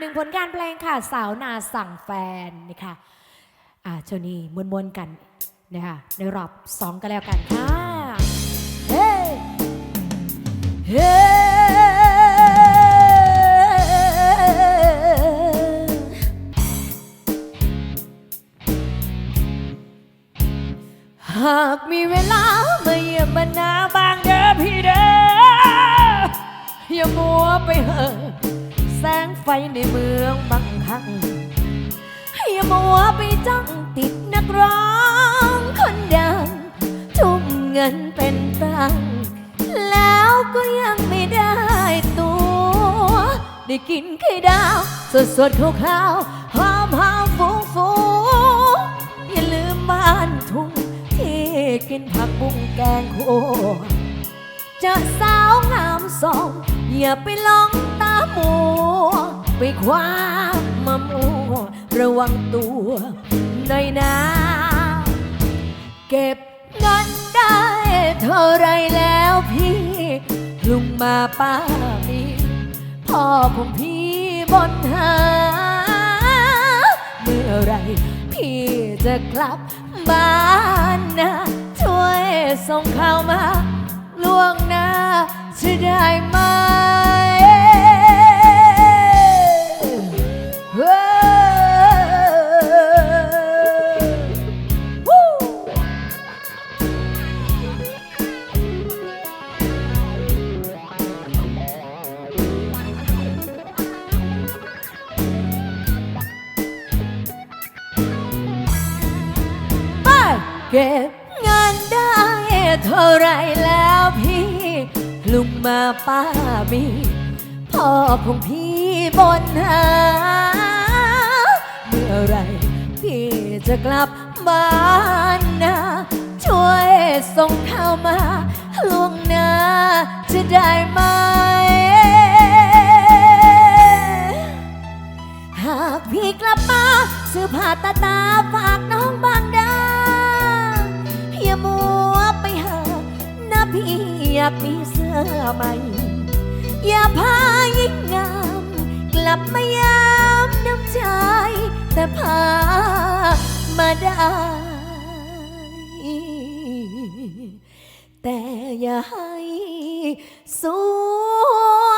หนึ่งผลงานเพลงค่ะ สาวนาสั่งแฟนนี่ค่ะอ่าเจ้านี่มวนๆกันนะคะในรอบสองกันแล้วกันค่ะ เฮ้เฮ้หากมีเวลามาเยี่ยมมานาบางเด้อพี่เด้ออย่ามัวไปเหอะ แสงไฟในเมืองบางครั้งอย่ามัวไปจ้องติดนักร้องคนดังทุ่มเงินเป็นตังแล้วก็ยังไม่ได้ตัว ได้กินไข่ดาว สดสดๆขาวหอมหอมฟูฟูอย่าลืมบ้านทุ่งที่กินผักบุ้งแกงโคจะสาวงามสองอย่าไปลอง ตามัวไปคว้ามามัวระวังตัวหน่อยนะ เก็บเงินได้เท่าไรแล้วพี่ลุงมาป้ามีพ่อของพี่บนหา เมื่อไรพี่จะกลับบ้านนะช่วยส่งข่าวมาล่วงหน้าจะได้ไหม เก็บเงินได้เท่าไรแล้วพี่ ลุงมาป้ามีพ่อของพี่บนหา เมื่อไรพี่จะกลับบ้านนะช่วยส่งข่าวมาล่วงหน้าจะได้ไหม หากพี่กลับมาซื้อผ้าตาตาฝา พี่อยากมีเสื้อใหม่ อย่าพายิ่งงาม กลับมายามน้ำใจ แต่พามาได้ แต่อย่าให้สว